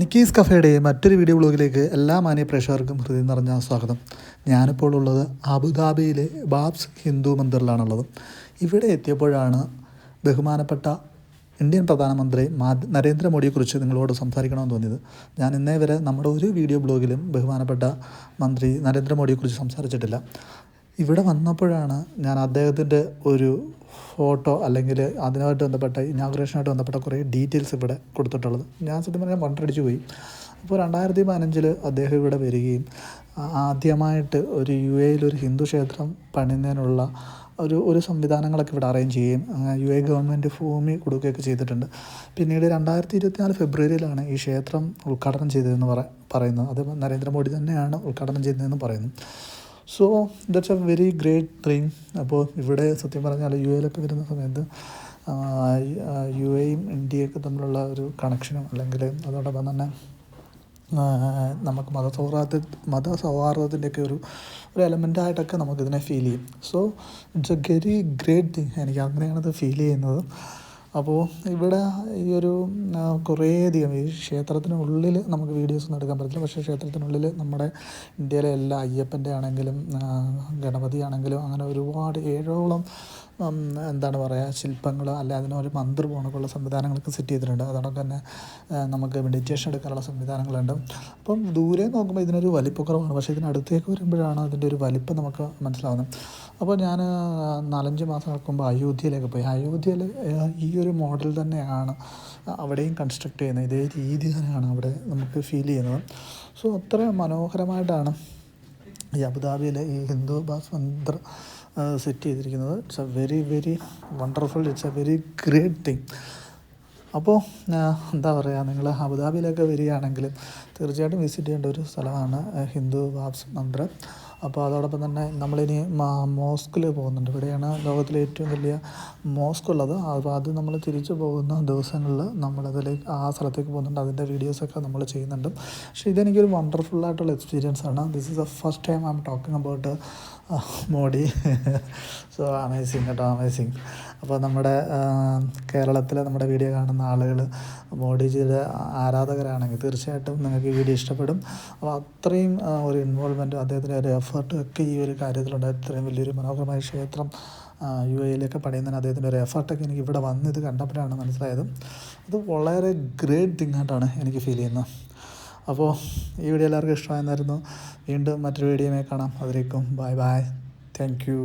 Nikki's കഫേയുടെ മറ്റൊരു video ബ്ലോഗിലേക്ക് എല്ലാ മാന്യ പ്രേക്ഷകർക്കും ഹൃദയം നിറഞ്ഞ സ്വാഗതം. ഞാനിപ്പോൾ ഉള്ളത് അബുദാബിയിലെ ബാബ്സ് ഹിന്ദു മന്ദിറിലാണുള്ളത്. ഇവിടെ എത്തിയപ്പോഴാണ് ബഹുമാനപ്പെട്ട ഇന്ത്യൻ പ്രധാനമന്ത്രി നരേന്ദ്രമോദിയെക്കുറിച്ച് നിങ്ങളോട് സംസാരിക്കണമെന്ന് തോന്നിയത്. ഞാൻ ഇന്നേ വരെ നമ്മുടെ ഒരു വീഡിയോ ബ്ലോഗിലും ബഹുമാനപ്പെട്ട മന്ത്രി നരേന്ദ്രമോദിയെക്കുറിച്ച് സംസാരിച്ചിട്ടില്ല. ഇവിടെ വന്നപ്പോഴാണ് ഞാൻ അദ്ദേഹത്തിന്റെ ഒരു ഫോട്ടോ അല്ലെങ്കിൽ അതിനായിട്ട് ബന്ധപ്പെട്ട ഇനാഗുറേഷനായിട്ട് ബന്ധപ്പെട്ട കുറേ ഡീറ്റെയിൽസ് ഇവിടെ കൊടുത്തിട്ടുള്ളത്. ഞാൻ സത്യം പറഞ്ഞാൽ വണ്ടടിച്ചു പോയി. അപ്പോൾ രണ്ടായിരത്തി പതിനഞ്ചിൽ അദ്ദേഹം ഇവിടെ വരികയും ആദ്യമായിട്ട് ഒരു യു എയിൽ ഒരു ഹിന്ദു ക്ഷേത്രം പണിയുന്നതിനുള്ള ഒരു ഒരു സംവിധാനങ്ങളൊക്കെ ഇവിടെ അറേഞ്ച് ചെയ്യുകയും യു എ ഗവൺമെന്റ് ഭൂമി കൊടുക്കുകയൊക്കെ ചെയ്തിട്ടുണ്ട്. പിന്നീട് രണ്ടായിരത്തി ഇരുപത്തിനാല് ഫെബ്രുവരിയിലാണ് ഈ ക്ഷേത്രം ഉദ്ഘാടനം ചെയ്തതെന്ന് പറ പറയുന്നത്. അത് നരേന്ദ്രമോദി തന്നെയാണ് ഉദ്ഘാടനം ചെയ്തതെന്ന് പറയുന്നു. So that's a very great thing അപ്പോൾ ഇവിടെ സത്യം പറഞ്ഞാൽ യു എയിലൊക്കെ വരുന്ന സമയത്ത് യു എയും ഇന്ത്യയൊക്കെ തമ്മിലുള്ള ഒരു കണക്ഷനും അല്ലെങ്കിൽ അതോടൊപ്പം തന്നെ നമുക്ക് മതസൗഹാർദ്ദ മതസൗഹാർദ്ദത്തിന്റെയൊക്കെ ഒരു ഒരു എലമെന്റായിട്ടൊക്കെ നമുക്കിതിനെ ഫീൽ ചെയ്യും. So it's a very great thing എനിക്ക് അങ്ങനെയാണത് ഫീൽ ചെയ്യുന്നത്. അപ്പോൾ ഇവിടെ ഈ ഒരു കുറേയധികം ഈ ക്ഷേത്രത്തിനുള്ളിൽ നമുക്ക് വീഡിയോസ് ഒന്നും എടുക്കാൻ പറ്റില്ല പക്ഷേ ക്ഷേത്രത്തിനുള്ളിൽ നമ്മുടെ ഇന്ത്യയിലെ എല്ലാ അയ്യപ്പന്റെ ആണെങ്കിലും ഗണപതി ആണെങ്കിലും അങ്ങനെ ഒരുപാട് ഏഴോളം എന്താണ് പറയുക ശില്പങ്ങൾ അല്ല അതിനൊരു മന്ത്ര പോണക്കുള്ള സംവിധാനങ്ങളൊക്കെ സെറ്റ് ചെയ്തിട്ടുണ്ട്. അതോടൊപ്പം തന്നെ നമുക്ക് മെഡിറ്റേഷൻ എടുക്കാനുള്ള സംവിധാനങ്ങളുണ്ട്. അപ്പം ദൂരെ നോക്കുമ്പോൾ ഇതിനൊരു വലിപ്പക്കുറവാണ്. പക്ഷേ ഇതിനടുത്തേക്ക് വരുമ്പോഴാണ് അതിന്റെ ഒരു വലിപ്പം നമുക്ക് മനസ്സിലാവുന്നത്. അപ്പോൾ ഞാൻ നാലഞ്ച് മാസങ്ങൾക്ക് മുമ്പ് അയോധ്യയിലേക്ക് പോയി. അയോധ്യയിൽ ഈ മോഡൽ തന്നെയാണ് അവിടെയും കൺസ്ട്രക്ട് ചെയ്യുന്നത്. ഇതേ രീതി തന്നെയാണ് അവിടെ നമുക്ക് ഫീൽ ചെയ്യുന്നത്. സോ അത്ര മനോഹരമായിട്ടാണ് ഈ അബുദാബിയിലെ ഈ ഹിന്ദു ബാസ് മന്ദിർ സെറ്റ് ചെയ്തിരിക്കുന്നത്. It's a very very wonderful it's a very great thing അപ്പോൾ എന്താ പറയുക നിങ്ങൾ അബുദാബിയിലൊക്കെ വരികയാണെങ്കിൽ തീർച്ചയായിട്ടും വിസിറ്റ് ചെയ്യേണ്ട ഒരു സ്ഥലമാണ് ഹിന്ദു ബാബ്സ് മന്ദിർ. അപ്പോൾ അതോടൊപ്പം തന്നെ നമ്മളിനി മോസ്കിൽ പോകുന്നുണ്ട്. ഇവിടെയാണ് ലോകത്തിലെ ഏറ്റവും വലിയ മോസ്ക് ഉള്ളത്. അപ്പോൾ അത് നമ്മൾ തിരിച്ചു പോകുന്ന ദിവസങ്ങളിൽ നമ്മളതിലേക്ക് ആ സ്ഥലത്തേക്ക് പോകുന്നുണ്ട്. അതിന്റെ വീഡിയോസൊക്കെ നമ്മൾ ചെയ്യുന്നുണ്ട്. പക്ഷേ ഇതെനിക്കൊരു വണ്ടർഫുൾ ആയിട്ടുള്ള എക്സ്പീരിയൻസ് ആണ്. This is the first time I'm talking about Modi. So amazing കേട്ടോ അമേസിങ് അപ്പോൾ നമ്മുടെ കേരളത്തിലെ നമ്മുടെ വീഡിയോ കാണുന്ന ആളുകൾ മോഡിജിയുടെ ആരാധകരാണെങ്കിൽ തീർച്ചയായിട്ടും നിങ്ങൾക്ക് ഈ വീഡിയോ ഇഷ്ടപ്പെടും. അപ്പോൾ അത്രയും ഒരു ഇൻവോൾവ്മെന്റും അദ്ദേഹത്തിന്റെ ഒരു എഫേർട്ടും ഒക്കെ ഈ ഒരു കാര്യത്തിലുണ്ട്. ഇത്രയും വലിയൊരു മനോഹരമായ ക്ഷേത്രം യു എയിലൊക്കെ പണിയുന്നതിന് അദ്ദേഹത്തിന്റെ ഒരു എഫേർട്ടൊക്കെ എനിക്ക് ഇവിടെ വന്ന് ഇത് കണ്ടപ്പോഴാണ് മനസ്സിലായത്. അത് വളരെ ഗ്രേറ്റ് തിങ് ആയിട്ടാണ് എനിക്ക് ഫീൽ ചെയ്യുന്നത്. അപ്പോൾ ഈ വീഡിയോ എല്ലാവർക്കും ഇഷ്ടമായിരുന്നു വീണ്ടും മറ്റൊരു വീഡിയോയുമായി കാണാം. അതിലേക്കും ബൈ ബൈ. Thank you.